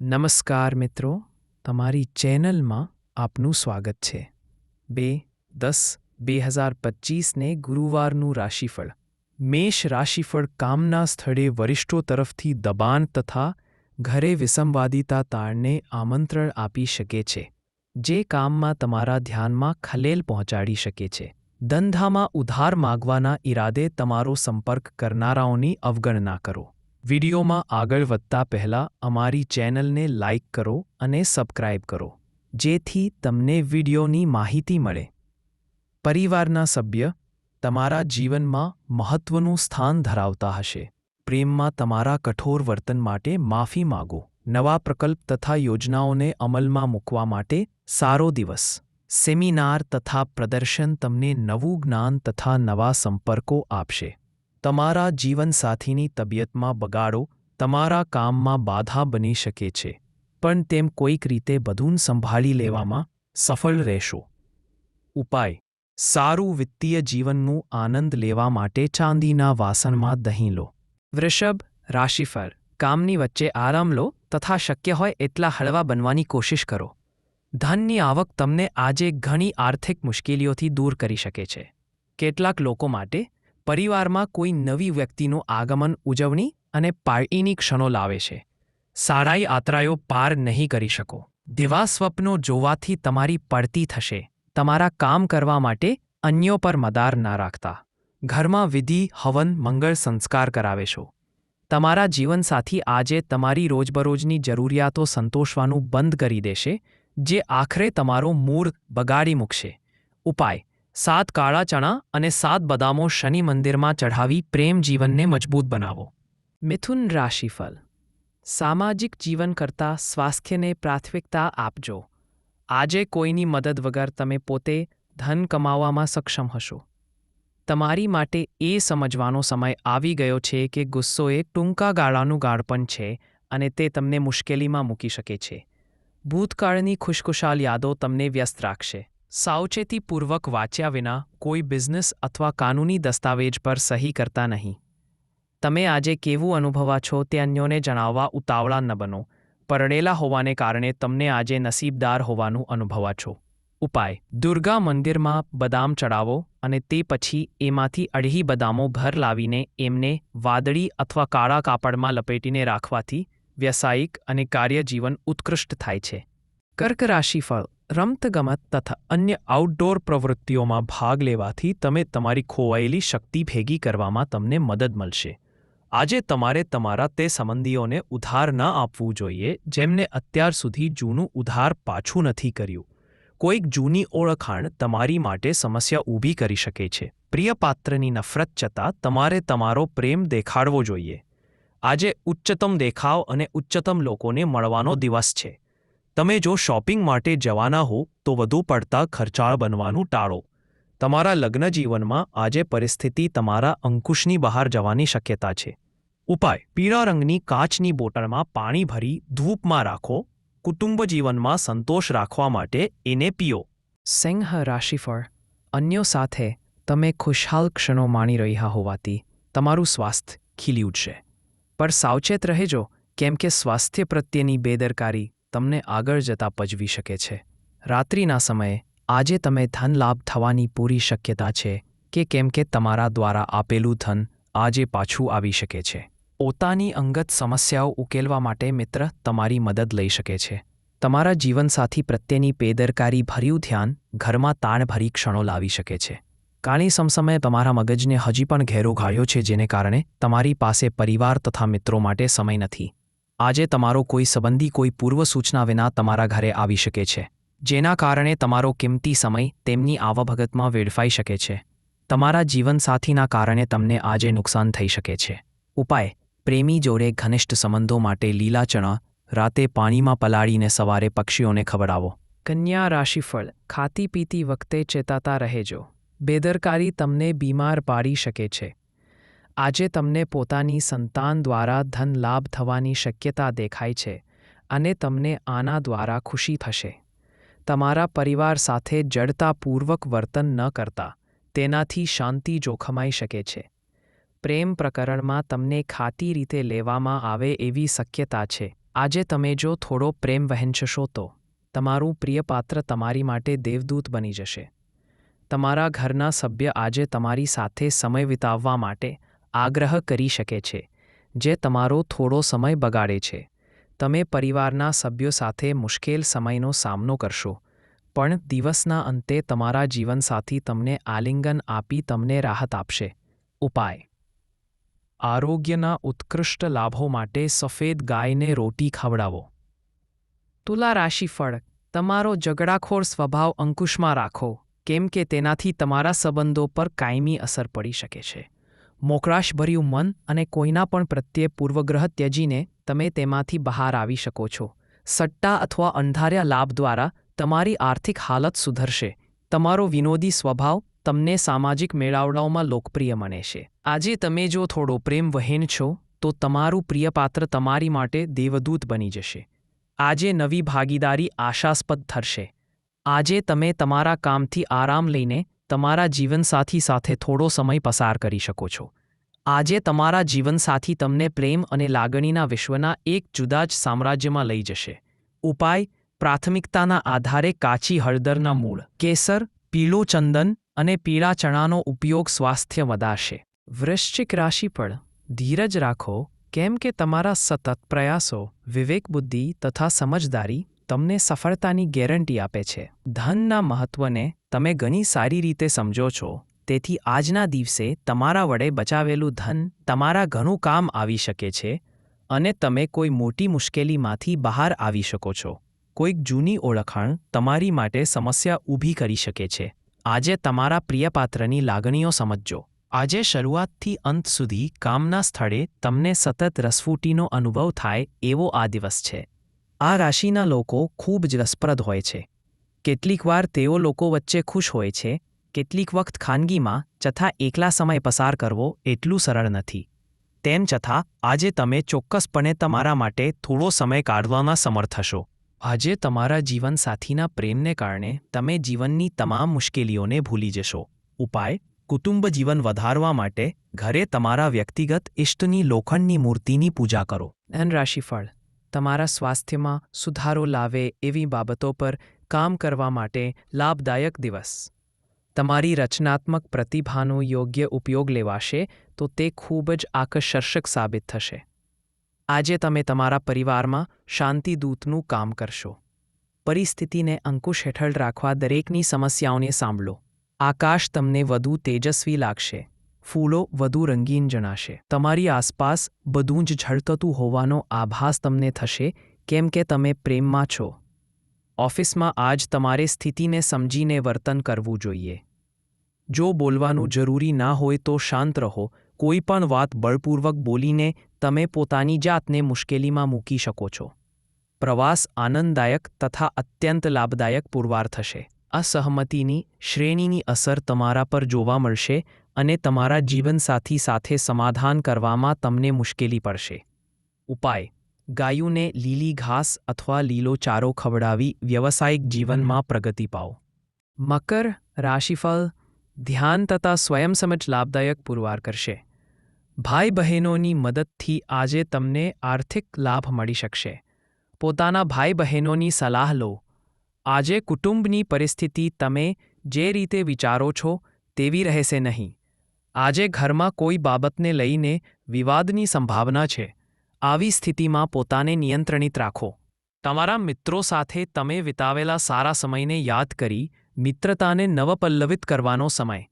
નમસ્કાર મિત્રો, તમારી ચેનલમાં આપનું સ્વાગત છે. બે દસ બે હજાર પચીસને ગુરુવારનું રાશિફળ. મેષ રાશિફળ કામના સ્થળે વરિષ્ઠો તરફથી દબાણ તથા ઘરે વિસંવાદિતા તાળને આમંત્રણ આપી શકે છે, જે કામમાં તમારા ધ્યાનમાં ખલેલ પહોંચાડી શકે છે. ધંધામાં ઉધાર માગવાના ઈરાદે તમારો સંપર્ક કરનારાઓની અવગણના કરો. વિડીયોમાં આગળ વધતા પહેલા અમારી ચેનલને લાઇક કરો અને સબસ્ક્રાઇબ કરો, જેથી તમને વિડીયોની માહિતી મળે. પરિવારના સભ્ય તમારા જીવનમાં મહત્વનું સ્થાન ધરાવતા હશે. પ્રેમમાં તમારા કઠોર વર્તન માટે માફી માગો. નવા પ્રકલ્પ તથા યોજનાઓને અમલમાં મૂકવા માટે સારો દિવસ. સેમિનાર તથા પ્રદર્શન તમને નવું જ્ઞાન તથા નવા સંપર્કો આપશે. તમારા જીવનસાથીની તબિયતમાં બગાડો, તમારા કામમાં બાધા બની શકે છે, પણ તેમ કોઈક રીતે બધું સંભાળી લેવામાં સફળ રહેશો. ઉપાય, સારું વિત્તીય જીવનનું આનંદ લેવા માટે ચાંદીના વાસણમાં દહીં લો. વૃષભ, રાશિફળ, કામની વચ્ચે આરામ લો, તથા શક્ય હોય એટલા હળવા બનવાની કોશિશ કરો. ધનની આવક તમને આજે ઘણી આર્થિક મુશ્કેલીઓથી દૂર કરી શકે છે. કેટલાક લોકો માટે પરિવારમાં કોઈ નવી વ્યક્તિનું આગમન, ઉજવણી અને પાર્ટીની ક્ષણો લાવે છે. સારાઈ આતરાયો પાર નહીં કરી શકો. દેવા સ્વપ્નો જોવાથી તમારી પડતી થશે. તમારા કામ કરવા માટે અન્યો પર મદાર ના રાખતા. ઘરમાં વિધિ, હવન, મંગળ સંસ્કાર કરાવે છો. તમારા જીવનસાથી આજે તમારી રોજબરોજની જરૂરિયાતો સંતોષવાનું બંધ કરી દેશે, જે આખરે તમારો મૂળ બગાડી મૂકશે. ઉપાય. સાત કાળા ચણા અને સાત બદામો શનિ મંદિરમાં ચઢાવી પ્રેમ જીવનને મજબૂત બનાવો. મિથુન રાશિફળ. સામાજિક જીવન કરતાં સ્વાસ્થ્યને પ્રાથમિકતા આપજો. આજે કોઈની મદદ વગર તમે પોતે ધન કમાવામાં સક્ષમ હશો. તમારી માટે એ સમજવાનો સમય આવી ગયો છે કે ગુસ્સો એ ટૂંકા ગાળાનું ગાળપણ છે અને તે તમને મુશ્કેલીમાં મૂકી શકે છે. ભૂતકાળની ખુશખુશાલ યાદો તમને વ્યસ્ત રાખશે. સાવચેતીપૂર્વક વાંચ્યા વિના કોઈ બિઝનેસ અથવા કાનૂની દસ્તાવેજ પર સહી કરતા નહીં. તમે આજે કેવું અનુભવા છો તે અન્યોને જણાવવા ઉતાવળા ન બનો. પરણેલા હોવાને કારણે તમને આજે નસીબદાર હોવાનું અનુભવા છો. ઉપાય. દુર્ગા મંદિરમાં બદામ ચડાવો અને તે પછી એમાંથી અઢી બદામો ભર લાવીને એમને વાદળી અથવા કાળા કાપડમાં લપેટીને રાખવાથી વ્યવસાયિક અને કાર્યજીવન ઉત્કૃષ્ટ થાય છે. કર્ક રાશિફળ રમતગમત તથા અન્ય આઉટડોર પ્રવૃત્તિઓમાં ભાગ લેવાથી તમે તમારી ખોવાયેલી શક્તિ ભેગી કરવામાં તમને મદદ મળશે આજે તમારે તમારા તે સંબંધીઓને ઉધાર ન આપવું જોઈએ જેમને અત્યાર સુધી જૂનું ઉધાર પાછું નથી કર્યું કોઈક જૂની ઓળખાણ તમારી માટે સમસ્યા ઊભી કરી શકે છે પ્રિય પાત્રની નફરત છતાં તમારે તમારો પ્રેમ દેખાડવો જોઈએ આજે ઉચ્ચતમ દેખાવ અને ઉચ્ચતમ લોકોને મળવાનો દિવસ છે તમે જો શોપિંગ માટે જવાના હો, તો વધુ પડતા ખર્ચાળ બનવાનું ટાળો. તમારા લગ્ન જીવનમાં આજે પરિસ્થિતિ તમારા અંકુશની બહાર જવાની શક્યતા છે. ઉપાય, પીળા રંગની કાચની બોટલમાં પાણી ભરી ધૂપમાં રાખો. કુટુંબ જીવનમાં સંતોષ રાખવા માટે એને પીઓ. સિંહ રાશિફળ. અન્યો સાથે તમે ખુશહાલ ક્ષણો માણી રહ્યા હોવાથી તમારું સ્વાસ્થ્ય ખીલી ઉઠશે. પણ સાવચેત રહેજો, કેમ કે સ્વાસ્થ્ય પ્રત્યેની બેદરકારી તમને આગળ જતા પજવી શકે છે. રાત્રિના સમયે, આજે તમે ધન લાભ થવાની પૂરી શક્યતા છે કે કેમ કે તમારા દ્વારા આપેલું ધન આજે પાછું આવી શકે છે. પોતાની અંગત સમસ્યાઓ ઉકેલવા માટે મિત્ર તમારી મદદ લઈ શકે છે. તમારા જીવનસાથી પ્રત્યેની પેદરકારી ભર્યું ધ્યાન ઘરમાં તાણભરી ક્ષણો લાવી શકે છે. કાળી સમસમયે તમારા મગજને હજી પણ ઘેરો ઘાયો છે જેને કારણે તમારી પાસે પરિવાર તથા મિત્રો માટે સમય નથી. આજે તમારો કોઈ સંબંધી કોઈ પૂર્વ સૂચના વિના તમારા ઘરે આવી શકે છે, જેના કારણે તમારો કિંમતી સમય તેમની આવભગતમાં વેડફાઈ શકે છે. તમારા જીવનસાથીના કારણે તમને આજે નુકસાન થઈ શકે છે. ઉપાય, પ્રેમી જોડે ઘનિષ્ઠ સંબંધો માટે લીલા ચણા, રાતે પાણીમાં પલાળીને સવારે પક્ષીઓને ખવડાવો. કન્યા રાશિફળ ખાતી પીતી વખતે ચેતાતા રહેજો. બેદરકારી તમને બીમાર પાડી શકે છે. આજે તમને પોતાની સંતાન દ્વારા ધન લાભ થવાની શક્યતા દેખાય છે અને તમને આના દ્વારા ખુશી થશે. તમારા પરિવાર સાથે જડતાપૂર્વક વર્તન ન કરતા, તેનાથી શાંતિ જોખમાઈ શકે છે. પ્રેમ પ્રકરણમાં તમને ખાતી રીતે લેવામાં આવે એવી શક્યતા છે. આજે તમે જો થોડો પ્રેમ વહેંચશો તો, તમારું પ્રિય પાત્ર તમારી માટે દેવદૂત બની જશે. તમારા ઘરના સભ્ય આજે તમારી સાથે સમય વિતાવવા માટે આગ્રહ કરી શકે છે, જે તમારો થોડો સમય બગાડે છે. તમે પરિવારના સભ્યો સાથે મુશ્કેલ સમયનો સામનો કરશો, પણ દિવસના અંતે તમારા જીવનસાથી તમને આલિંગન આપી તમને રાહત આપશે. ઉપાય. આરોગ્યના ઉત્કૃષ્ટ લાભો માટે સફેદ ગાયને રોટી ખવડાવો. તુલા રાશિફળ તમારો ઝઘડાખોર સ્વભાવ અંકુશમાં રાખો, કેમ કે તેનાથી તમારા સંબંધો પર કાયમી અસર પડી શકે છે. મોકળાશભર્યું મન અને કોઈના પણ પ્રત્યે પૂર્વગ્રહ ત્યજીને તમે તેમાંથી બહાર આવી શકો છો. સટ્ટા અથવા અંધાર્યા લાભ દ્વારા તમારી આર્થિક હાલત સુધરશે. તમારો વિનોદી સ્વભાવ તમને સામાજિક મેળાવડાઓમાં લોકપ્રિય બને છે. આજે તમે જો થોડો પ્રેમ છો, તો તમારું પ્રિય પાત્ર તમારી માટે દેવદૂત બની જશે. આજે નવી ભાગીદારી આશાસ્પદ થશે. આજે તમે તમારા કામથી આરામ લઈને તમારા જીવનસાથી સાથે થોડો સમય પસાર કરી શકો છો. આજે તમારા જીવનસાથી તમને પ્રેમ અને લાગણીના વિશ્વના એક જુદા જ સામ્રાજ્યમાં લઈ જશે. ઉપાય, પ્રાથમિકતાના આધારે કાચી હળદરના મૂળ, કેસર, પીળો ચંદન અને પીળા ચણાનો ઉપયોગ સ્વાસ્થ્ય વધારશે. વૃશ્ચિક રાશિ પર ધીરજ રાખો, કેમ કે તમારા સતત પ્રયાસો વિવેક બુદ્ધિ તથા સમજદારી તમને સફળતાની ગેરંટી આપે છે. ધનના મહત્વને તમે ઘણી સારી રીતે સમજો છો. તેથી આજના દિવસે તમારા વડે બચાવેલું ધન તમારા ઘણું કામ આવી શકે છે અને તમે કોઈ મોટી મુશ્કેલીમાંથી બહાર આવી શકો છો. કોઈક જૂની ઓળખાણ તમારી માટે સમસ્યા ઊભી કરી શકે છે. આજે તમારા પ્રિયપાત્રની લાગણીઓ સમજજો. આજે શરૂઆતથી અંત સુધી કામના સ્થળે તમને સતત રસફૂટીનો અનુભવ થાય એવો આ દિવસ છે. આ રાશિના લોકો ખૂબ જ રસપ્રદ હોય છે. કેટલીકવાર તેઓ લોકો વચ્ચે ખુશ હોય છે, કેટલીક વખત ખાનગીમાં ચથા એકલા સમય પસાર કરવો એટલું સરળ નથી. તેમ છતાં, આજે તમે ચોક્કસપણે તમારા માટે થોડો સમય કાઢવામાં સમર્થ હશો. આજે તમારા જીવનસાથીના પ્રેમને કારણે તમે જીવનની તમામ મુશ્કેલીઓને ભૂલી જશો. ઉપાય, કુટુંબ જીવન વધારવા માટે ઘરે તમારા વ્યક્તિગત ઇષ્ટની લોખંડની મૂર્તિની પૂજા કરો. ધન રાશિફળ તમારા સ્વાસ્થ્યમાં સુધારો લાવે એવી બાબતો પર કામ કરવા માટે લાભદાયક દિવસ. તમારી રચનાત્મક પ્રતિભાનો યોગ્ય ઉપયોગ લેવાશે તો તે ખૂબ જ આકર્ષક સાબિત થશે. આજે તમે તમારા પરિવારમાં શાંતિદૂતનું કામ કરશો. પરિસ્થિતિને અંકુશ હેઠળ રાખવા દરેકની સમસ્યાઓને સાંભળો. આકાશ તમને વધુ તેજસ્વી લાગશે. ફૂલો વધુ રંગીન જણાશે. તમારી આસપાસ બધું જ ઝળકતું હોવાનો આભાસ તમને થશે, કેમ કે તમે પ્રેમમાં છો. ઓફિસમાં આજ તમારે સ્થિતિને સમજીને વર્તન કરવું જોઈએ. જો બોલવાનું જરૂરી ના હોય તો શાંત રહો, કોઈ પણ વાત બળપૂર્વક બોલીને તમે પોતાની જાતને મુશ્કેલીમાં મૂકી શકો છો. પ્રવાસ આનંદદાયક તથા અત્યંત લાભદાયક પુરવાર થશે. અસહમતિની, શ્રેણીની અસર તમારા પર જોવા મળશે અને તમારા જીવનસાથી સાથે સમાધાન કરવામાં તમને મુશ્કેલી પડશે. ઉપાય. ગાયુને લીલી ઘાસ અથવા લીલો ચારો ખવડાવી વ્યવસાયિક જીવનમાં પ્રગતિ પાઓ. મકર રાશિફળ. ધ્યાન તથા સ્વયંસમજ લાભદાયક પુરવાર કરશે. ભાઈ બહેનોની મદદથી આજે તમને આર્થિક લાભ મળી શકશે. પોતાના ભાઈ બહેનોની સલાહ લો. આજે કુટુંબની પરિસ્થિતિ તમે જે રીતે વિચારો છો તેવી રહેશે નહીં. આજે ઘરમાં કોઈ બાબતને લઈને વિવાદની સંભાવના છે. આવી સ્થિતિમાં પોતાને નિયંત્રણિત રાખો. તમારા મિત્રો સાથે તમે વિતાવેલા સારા સમયને યાદ કરી, મિત્રતાને નવપલ્લવિત કરવાનો સમય.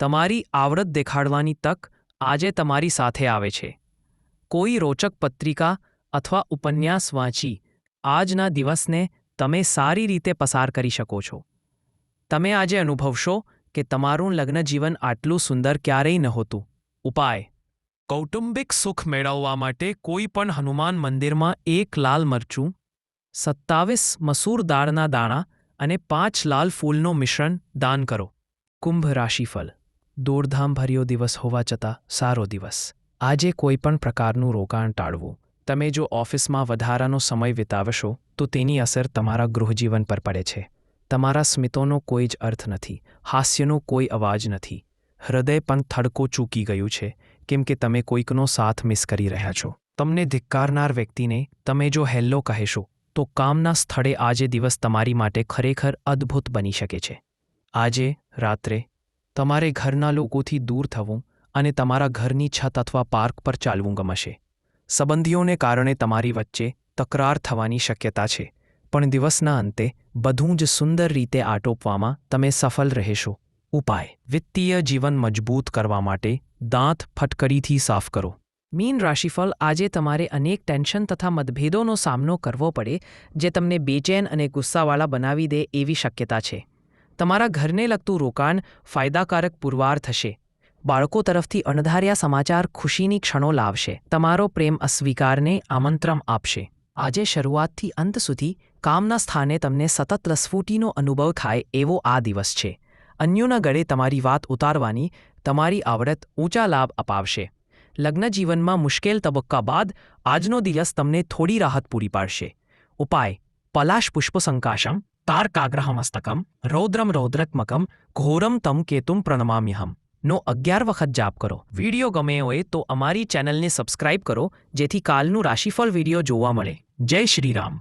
તમારી આવડત દેખાડવાની તક આજે તમારી સાથે આવે છે. કોઈ રોચક પત્રિકા અથવા ઉપન્યાસ વાંચી, આજના દિવસને તમે સારી રીતે પસાર કરી શકો છો. તમે આજે અનુભવશો કે તમારું લગ્નજીવન આટલું સુંદર ક્યારેય નહોતું ઉપાય. કૌટુંબિક સુખ મેળવવા માટે કોઈ પણ હનુમાન મંદિરમાં એક લાલ મરચું, સત્તાવીસ મસૂર દાળના દાણા અને પાંચ લાલ ફૂલનો મિશ્રણ દાન કરો. કુંભ રાશિફળ. દોડધામ ભર્યો દિવસ હોવા છતાં સારો દિવસ. આજે કોઈ પણ પ્રકારનું રોકાણ ટાળવું. તમે જો ઓફિસમાં વધારાનો સમય વિતાવશો, તો તેની અસર તમારા ગૃહજીવન પર પડે છે. તમારા સ્મિતોનો કોઈ જ અર્થ નથી, હાસ્યનો કોઈ અવાજ નથી. હૃદય પણ થડકો ચૂકી ગયું છે, કેમ કે તમે કોઈકનો સાથ મિસ કરી રહ્યા છો. તમને ધિક્કારનાર વ્યક્તિને તમે જો હેલ્લો કહેશો, તો કામના સ્થળે આજે દિવસ તમારી માટે ખરેખર અદ્ભુત બની શકે છે. આજે, રાત્રે, તમારે ઘરના લોકોથી દૂર થવું અને તમારા ઘરની છત અથવા પાર્ક પર ચાલવું ગમશે. સંબંધીઓને કારણે તમારી વચ્ચે તકરાર થવાની શક્યતા છે. પણ દિવસના અંતે બધું જ સુંદર રીતે આટોપવામાં તમે સફળ રહેશો. ઉપાય. વિત્તીય જીવન મજબૂત કરવા માટે દાંત ફટકડીથી સાફ કરો. મીન રાશિફળ આજે તમારે અનેક ટેન્શન તથા મતભેદોનો સામનો કરવો પડે, જે તમને બેચેન અને ગુસ્સાવાળા બનાવી દે એવી શક્યતા છે. તમારા ઘરને લગતું રોકાણ ફાયદાકારક પુરવાર થશે. બાળકો તરફથી અણધાર્યા સમાચાર ખુશીની ક્ષણો લાવશે. તમારો પ્રેમ અસ્વીકારને આમંત્રણ આપશે. આજે શરૂઆતથી અંત સુધી કામના સ્થાને તમને સતત લસફૂટીનો અનુભવ થાય એવો આ દિવસ છે. અન્યોના ગળે તમારી વાત ઉતારવાની તમારી આવડત ઊંચા લાભ અપાવશે. લગ્ન જીવનમાં મુશ્કેલ તબક્કા બાદ આજનો દિવસ તમને થોડી રાહત પૂરી પાડશે. ઉપાય, પલાશ પુષ્પ સંકાશમ તારકાગ્રહમસ્તકમ, રૌદ્રમ રૌદ્રત્મકમ ઘોરમ તમ કેતુમ પ્રણમામ્યહમ. નો અગિયાર વખત જાપ કરો. વીડિયો ગમે હોય તો અમારી ચેનલને સબસ્ક્રાઇબ કરો, જેથી કાલનું રાશિફળ વીડિયો જોવા મળે. જય શ્રી રામ